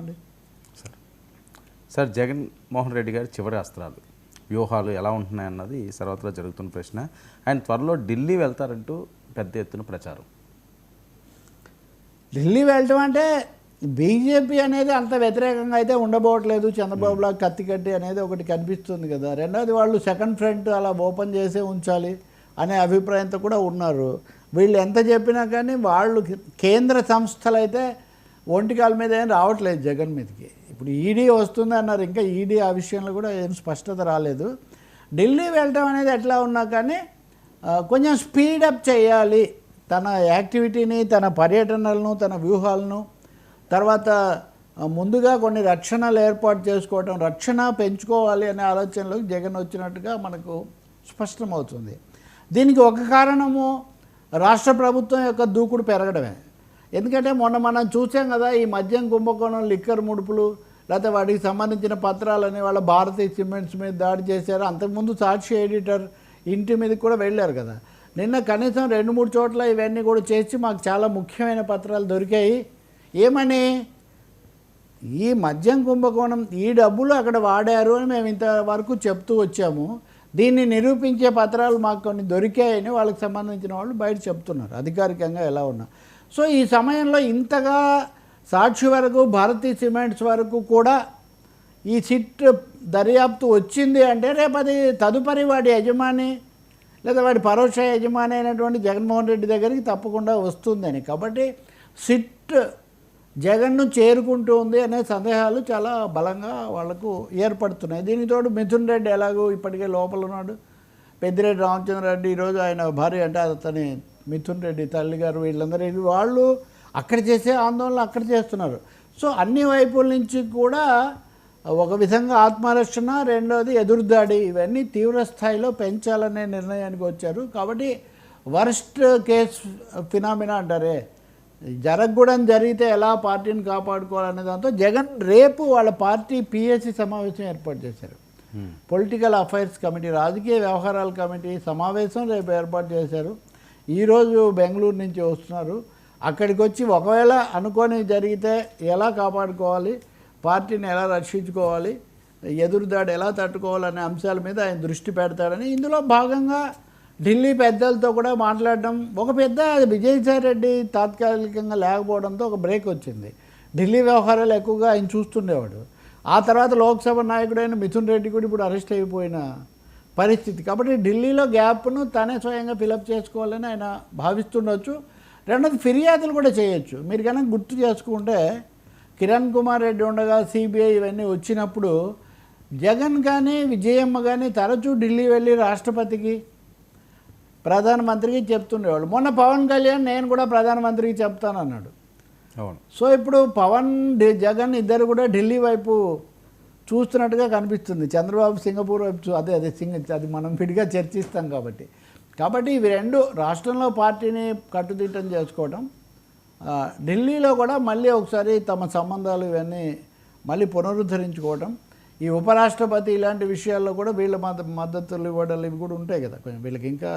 అండి sir sir Jaganmohan Reddy గారి చివరి అస్త్రాలు వ్యూహాలు ఎలా ఉంటున్నాయన్నది సర్వత్రా జరుగుతున్న ప్రశ్న. ఆయన త్వరలో ఢిల్లీ వెళ్తారంటూ పెద్ద ఎత్తున ప్రచారం. ఢిల్లీ వెళ్ళటం అంటే బీజేపీ అనేది అంత వ్యతిరేకంగా అయితే ఉండబోవట్లేదు. చంద్రబాబులా కత్తి కట్టి అనేది ఒకటి కనిపిస్తుంది కదా. రెండోది వాళ్ళు సెకండ్ ఫ్రంట్ అలా ఓపెన్ చేసే ఉంచాలి అనే అభిప్రాయంతో కూడా ఉన్నారు. వీళ్ళు ఎంత చెప్పినా కానీ వాళ్ళు కేంద్ర సంస్థలు అయితే ఒంటికాల మీద ఏం రావట్లేదు జగన్ మీదకి. ఇప్పుడు ఈడీ వస్తుంది అన్నారు ఇంకా ఈడీ ఆ విషయంలో కూడా ఏం స్పష్టత రాలేదు. ఢిల్లీ వెళ్ళటం అనేది ఎట్లా ఉన్నా కానీ కొంచెం స్పీడప్ చేయాలి. తన యాక్టివిటీని తన పర్యటనలను తన వ్యూహాలను తర్వాత ముందుగా కొన్ని రక్షణలు ఏర్పాటు చేసుకోవటం రక్షణ పెంచుకోవాలి అనే ఆలోచనలోకి జగన్ వచ్చినట్టుగా మనకు స్పష్టమవుతుంది. దీనికి ఒక కారణము రాష్ట్ర ప్రభుత్వం యొక్క దూకుడు పెరగడమే. ఎందుకంటే మొన్న మనం చూసాం కదా ఈ మద్యం కుంభకోణం లిక్కర్ ముడుపులు లేకపోతే వాటికి సంబంధించిన పత్రాలని వాళ్ళ భారతీయ సిమెంట్స్ మీద దాడి చేశారు. అంతకుముందు సాక్షి ఎడిటర్ ఇంటి మీదకి కూడా వెళ్ళారు కదా. నిన్న కనీసం రెండు మూడు చోట్ల ఇవన్నీ కూడా చేసి మాకు చాలా ముఖ్యమైన పత్రాలు దొరికాయి. ఏమని? ఈ మద్యం కుంభకోణం ఈ డబ్బులు అక్కడ వాడారు అని మేము ఇంతవరకు చెప్తూ వచ్చాము. దీన్ని నిరూపించే పత్రాలు మాకు కొన్ని దొరికాయని వాళ్ళకి సంబంధించిన వాళ్ళు బయట చెప్తున్నారు. అధికారికంగా ఎలా ఉన్నా. సో ఈ సమయంలో ఇంతగా సాక్షి వరకు భారతీ సిమెంట్స్ వరకు కూడా ఈ సిట్ దర్యాప్తు వచ్చింది అంటే రేపు అది తదుపరి వాడి యజమాని లేదా వాడి పరోక్ష యజమాని అయినటువంటి జగన్మోహన్ రెడ్డి దగ్గరికి తప్పకుండా వస్తుందని. కాబట్టి సిట్ జగన్ను చేరుకుంటూ ఉంది అనే సందేహాలు చాలా బలంగా వాళ్ళకు ఏర్పడుతున్నాయి. దీనితో మిథున్ రెడ్డి ఎలాగో ఇప్పటికే లోపల ఉన్నాడు. పెద్దిరెడ్డి రామచంద్రరెడ్డి ఈరోజు ఆయన భార్య అంటే అతని మిథున్ రెడ్డి తల్లి గారు వీళ్ళందరూ వాళ్ళు అక్కడ చేసే ఆందోళన అక్కడ చేస్తున్నారు. సో అన్ని వైపుల నుంచి కూడా ఒక విధంగా ఆత్మరక్షణ రెండోది ఎదురుదాడి ఇవన్నీ తీవ్ర స్థాయిలో పెంచాలనే నిర్ణయానికి వచ్చారు. కాబట్టి వర్స్ట్ కేస్ ఫినామినా అంటారే జరగకూడని జరిగితే ఎలా పార్టీని కాపాడుకోవాలనే దాంతో జగన్ రేపు వాళ్ళ పార్టీ పిఎస్సి సమావేశం ఏర్పాటు చేశారు. పొలిటికల్ అఫైర్స్ కమిటీ రాజకీయ వ్యవహారాల కమిటీ సమావేశం రేపు ఏర్పాటు చేశారు. ఈరోజు బెంగళూరు నుంచి వస్తున్నారు. అక్కడికి వచ్చి ఒకవేళ అనుకోని జరిగితే ఎలా కాపాడుకోవాలి? పార్టీని ఎలా రక్షించుకోవాలి? ఎదురుదాడి ఎలా తట్టుకోవాలనే అంశాల మీద ఆయన దృష్టి పెడతాడని ఇందులో భాగంగా ఢిల్లీ పెద్దలతో కూడా మాట్లాడడం ఒక పెద్ద విజయసాయి రెడ్డి తాత్కాలికంగా లేకపోవడంతో ఒక బ్రేక్ వచ్చింది. ఢిల్లీ వ్యవహారాలు ఎక్కువగా ఆయన చూస్తుండేవాడు. ఆ తర్వాత లోక్సభ నాయకుడైన మిథున్ రెడ్డి కూడా ఇప్పుడు అరెస్ట్ అయిపోయిన పరిస్థితి. కాబట్టి ఢిల్లీలో గ్యాప్ను తనే స్వయంగా ఫిలప్ చేసుకోవాలని ఆయన భావిస్తుండొచ్చు. రెండోది ఫిర్యాదులు కూడా చేయొచ్చు. మీరు కనుక గుర్తు చేసుకుంటే కిరణ్ కుమార్ రెడ్డి ఉండగా సిబిఐ ఇవన్నీ వచ్చినప్పుడు జగన్ కానీ విజయమ్మ కానీ తరచూ ఢిల్లీ వెళ్ళి రాష్ట్రపతికి ప్రధానమంత్రికి చెప్తుండేవాళ్ళు. మొన్న పవన్ కళ్యాణ్ నేను కూడా ప్రధానమంత్రికి చెప్తానన్నాడు. అవును. సో ఇప్పుడు పవన్ జగన్ ఇద్దరు కూడా ఢిల్లీ వైపు చూస్తున్నట్టుగా కనిపిస్తుంది. చంద్రబాబు సింగపూర్ వైపు అదే అదే సింగ అది మనం విడిగా చర్చిస్తాం కాబట్టి. కాబట్టి ఇవి రెండు రాష్ట్రంలో పార్టీని కట్టుదిట్టం చేసుకోవడం ఢిల్లీలో కూడా మళ్ళీ ఒకసారి తమ సంబంధాలు ఇవన్నీ మళ్ళీ పునరుద్ధరించుకోవడం ఈ ఉపరాష్ట్రపతి ఇలాంటి విషయాల్లో కూడా వీళ్ళ మద్ద మద్దతులు ఇవ్వడాలు ఇవి కూడా ఉంటాయి కదా. కొంచెం వీళ్ళకి ఇంకా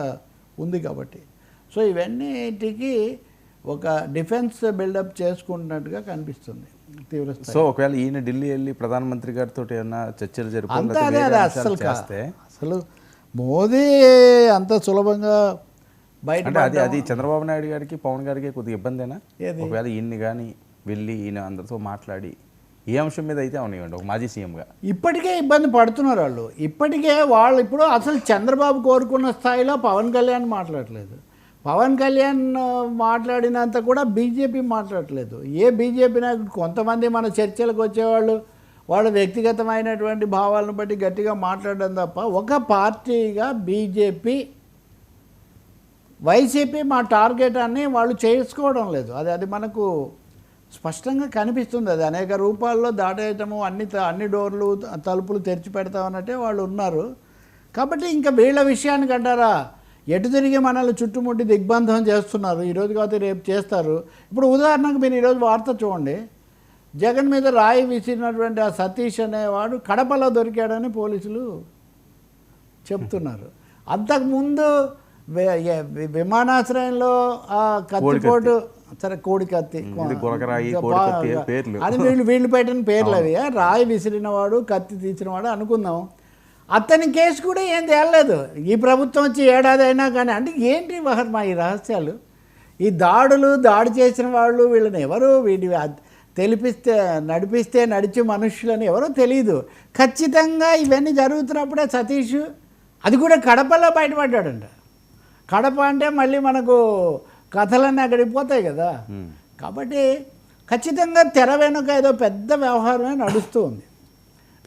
ఉంది కాబట్టి. సో ఇవన్నీటికి ఒక డిఫెన్స్ బిల్డప్ చేసుకుంటున్నట్టుగా కనిపిస్తుంది. తీవ్ర. సో ఒకవేళ ఈయన ఢిల్లీ వెళ్ళి ప్రధానమంత్రి గారితో ఏమన్నా చర్చలు జరిపి అంతా అదే అదే అస్సలు కా- చేస్తే? అసలు మోదీ అంత సులభంగా బయట అది అది చంద్రబాబు నాయుడు గారికి పవన్ గారికి కొద్దిగా ఇబ్బందేనా? ఒకవేళ ఈయన్ని కానీ వెళ్ళి ఈయన అందరితో మాట్లాడి ఏ అంశం మీద అయితే అవనివ్వండి ఒక మాజీ సీఎంగా. ఇప్పటికే ఇబ్బంది పడుతున్నారు వాళ్ళు. ఇప్పటికే వాళ్ళు ఇప్పుడు అసలు చంద్రబాబు కోరుకున్న స్థాయిలో పవన్ కళ్యాణ్ మాట్లాడలేదు. పవన్ కళ్యాణ్ మాట్లాడినంత కూడా బీజేపీ మాట్లాడట్లేదు. ఏ బీజేపీ నాయకుడు కొంతమంది మన చర్చలకు వచ్చేవాళ్ళు వాళ్ళ వ్యక్తిగతమైనటువంటి భావాలను బట్టి గట్టిగా మాట్లాడడం తప్ప ఒక పార్టీగా బీజేపీ వైసీపీ మా టార్గెట్ అని వాళ్ళు చేసుకోవడం లేదు. అది అది మనకు స్పష్టంగా కనిపిస్తుంది. అది అనేక రూపాల్లో దాటేయటము అన్ని త- అన్ని డోర్లు తలుపులు తెరిచి పెడతామన్నట్టే వాళ్ళు ఉన్నారు. కాబట్టి ఇంకా వీళ్ళ విషయానికి అంటారా? ఎటు తిరిగి మనల్ని చుట్టుముట్టి దిగ్బంధం చేస్తున్నారు? ఈరోజు కాకపోతే రేపు చేస్తారు. ఇప్పుడు ఉదాహరణకు మీరు ఈరోజు వార్త చూడండి. జగన్ మీద రాయి విసిరినటువంటి ఆ సతీష్ అనేవాడు కడపలో దొరికాడని పోలీసులు చెప్తున్నారు. అంతకుముందు విమానాశ్రయంలో ఆ కత్తిపోటు సరే కోడి కత్తి. అని వీళ్ళు వీళ్ళు పెట్టిన పేర్లు అవి. రాయి విసిరినవాడు కత్తి తీసినవాడు అనుకుందాం. అతని కేసు కూడా ఏం తేలలేదు. ఈ ప్రభుత్వం వచ్చి ఏడాది అయినా కానీ అంటే ఏంటి మహర్మా ఈ రహస్యాలు? ఈ దాడులు దాడి చేసిన వాళ్ళు వీళ్ళని ఎవరు? వీడి తెలిపిస్తే నడిపిస్తే నడిచే మనుషులని ఎవరో తెలియదు ఖచ్చితంగా ఇవన్నీ జరుగుతున్నప్పుడే సతీష్ అది కూడా కడపలో బయటపడ్డాడంట. కడప అంటే మళ్ళీ మనకు కథలన్నీ అక్కడికి పోతాయి కదా. కాబట్టి ఖచ్చితంగా తెర వెనుక ఏదో పెద్ద వ్యవహారమే నడుస్తూ ఉంది.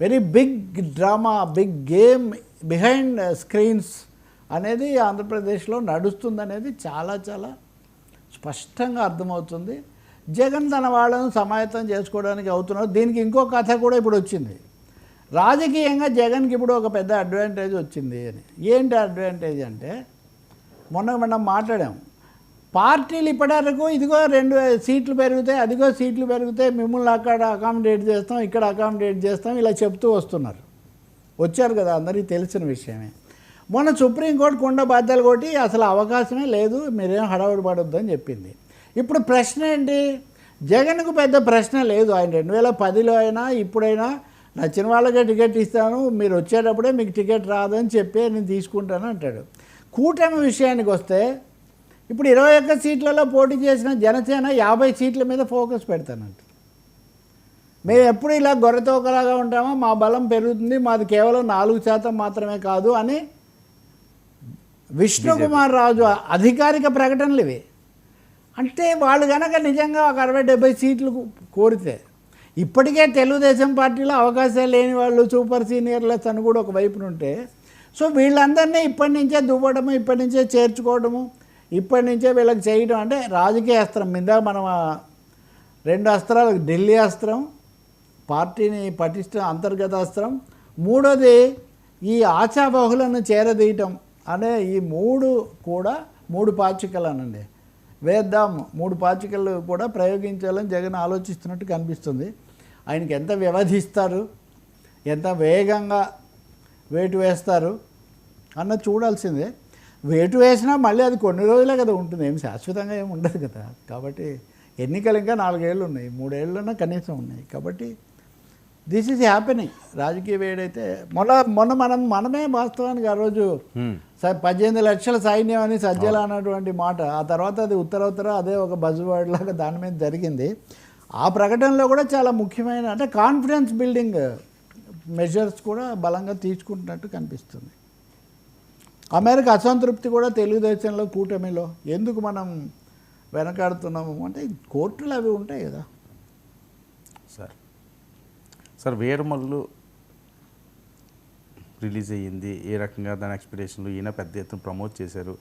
Very big drama big game behind screens అనేది ఆంధ్రప్రదేశ్లో నడుస్తుంది అనేది చాలా చాలా స్పష్టంగా అర్థమవుతుంది. జగన్ తన వాళ్ళను సమాయత్తం చేసుకోవడానికి అవుతున్నారు. దీనికి ఇంకో కథ కూడా ఇప్పుడు వచ్చింది. రాజకీయంగా జగన్కి ఇప్పుడు ఒక పెద్ద అడ్వాంటేజ్ వచ్చింది అని. ఏంటి అడ్వాంటేజ్ అంటే మొన్న మనం మాట్లాడాం. పార్టీలు ఇప్పటివరకు ఇదిగో రెండు సీట్లు పెరుగుతాయి అదిగో సీట్లు పెరుగుతాయి మిమ్మల్ని అక్కడ అకామిడేట్ చేస్తాం ఇక్కడ అకామిడేట్ చేస్తాం ఇలా చెప్తూ వస్తున్నారు. వచ్చారు కదా అందరికీ తెలిసిన విషయమే. మొన్న సుప్రీంకోర్టు కొండ బాధ్యతలు కొట్టి అసలు అవకాశమే లేదు మీరేం హడావుడి పడొద్దు అని చెప్పింది. ఇప్పుడు ప్రశ్న ఏంటి? జగన్కు పెద్ద ప్రశ్న లేదు. ఆయన రెండు వేల పదిలో అయినా ఇప్పుడైనా నచ్చిన వాళ్ళకే టికెట్ ఇస్తాను మీరు వచ్చేటప్పుడే మీకు టికెట్ రాదని చెప్పి నేను తీసుకుంటాను అంటాడు. కూటమి విషయానికి వస్తే ఇప్పుడు ఇరవై ఒక్క సీట్లలో పోటీ చేసిన జనసేన యాభై సీట్ల మీద ఫోకస్ పెడతానంట. మేము ఎప్పుడు ఇలా గొర్రెతోకలాగా ఉంటామో మా బలం పెరుగుతుంది మాది కేవలం నాలుగు శాతం మాత్రమే కాదు అని విష్ణుకుమార్ రాజు అధికారిక ప్రకటనలు ఇవి. అంటే వాళ్ళు కనుక నిజంగా ఒక అరవై డెబ్బై సీట్లు కోరితే ఇప్పటికే తెలుగుదేశం పార్టీలో అవకాశాలు లేని వాళ్ళు సూపర్ సీనియర్లెస్ అని కూడా ఒక వైపునుంటే సో వీళ్ళందరినీ ఇప్పటి నుంచే దువ్వడము ఇప్పటి నుంచే చేర్చుకోవడము ఇప్పటి నుంచే వీళ్ళకి చేయడం అంటే రాజకీయ అస్త్రం. మీద మనం రెండు అస్త్రాలు ఢిల్లీ అస్త్రం పార్టీని పటిష్ట అంతర్గత అస్త్రం. మూడోది ఈ ఆశాబహులను చేరదీయటం. అనే ఈ మూడు కూడా మూడు పాచికలనండి. వేద్దాం మూడు పాచికలు కూడా ప్రయోగించాలని జగన్ ఆలోచిస్తున్నట్టు కనిపిస్తుంది. ఆయనకి ఎంత వ్యవధిస్తారు ఎంత వేగంగా వేటు వేస్తారు అన్న చూడాల్సిందే. వేటు వేసినా మళ్ళీ అది కొన్ని రోజులే కదా ఉంటుంది. ఏం శాశ్వతంగా ఏమి ఉండదు కదా. కాబట్టి ఎన్నికలు ఇంకా నాలుగేళ్ళు ఉన్నాయి. మూడేళ్ళన్నా కనీసం ఉన్నాయి. కాబట్టి దిస్ ఈజ్ హ్యాపెనింగ్ రాజకీయ వేడైతే మొన్న మొన్న మనం మనమే వాస్తవానికి ఆ రోజు పద్దెనిమిది లక్షల సైన్యం అని సజ్జల అన్నటువంటి మాట ఆ తర్వాత అది ఉత్తరోత్తర అదే ఒక బజువర్డ్ లాగా దాని మీద జరిగింది. ఆ ప్రకటనలో కూడా చాలా ముఖ్యమైన అంటే కాన్ఫిడెన్స్ బిల్డింగ్ మెజర్స్ కూడా బలంగా తీసుకుంటున్నట్టు కనిపిస్తుంది. అమెరికా అసంతృప్తి కూడా తెలుగుదేశంలో కూటమిలో. ఎందుకు మనం వెనకాడుతున్నాము? అంటే కోర్టులు అవి ఉంటాయి కదా. సార్ సార్ వేరుమల్లు రిలీజ్ అయ్యింది. ఏ రకంగా దాని ఎక్స్పెక్టేషన్లు ఈయన పెద్ద ఎత్తున ప్రమోట్ చేశారు.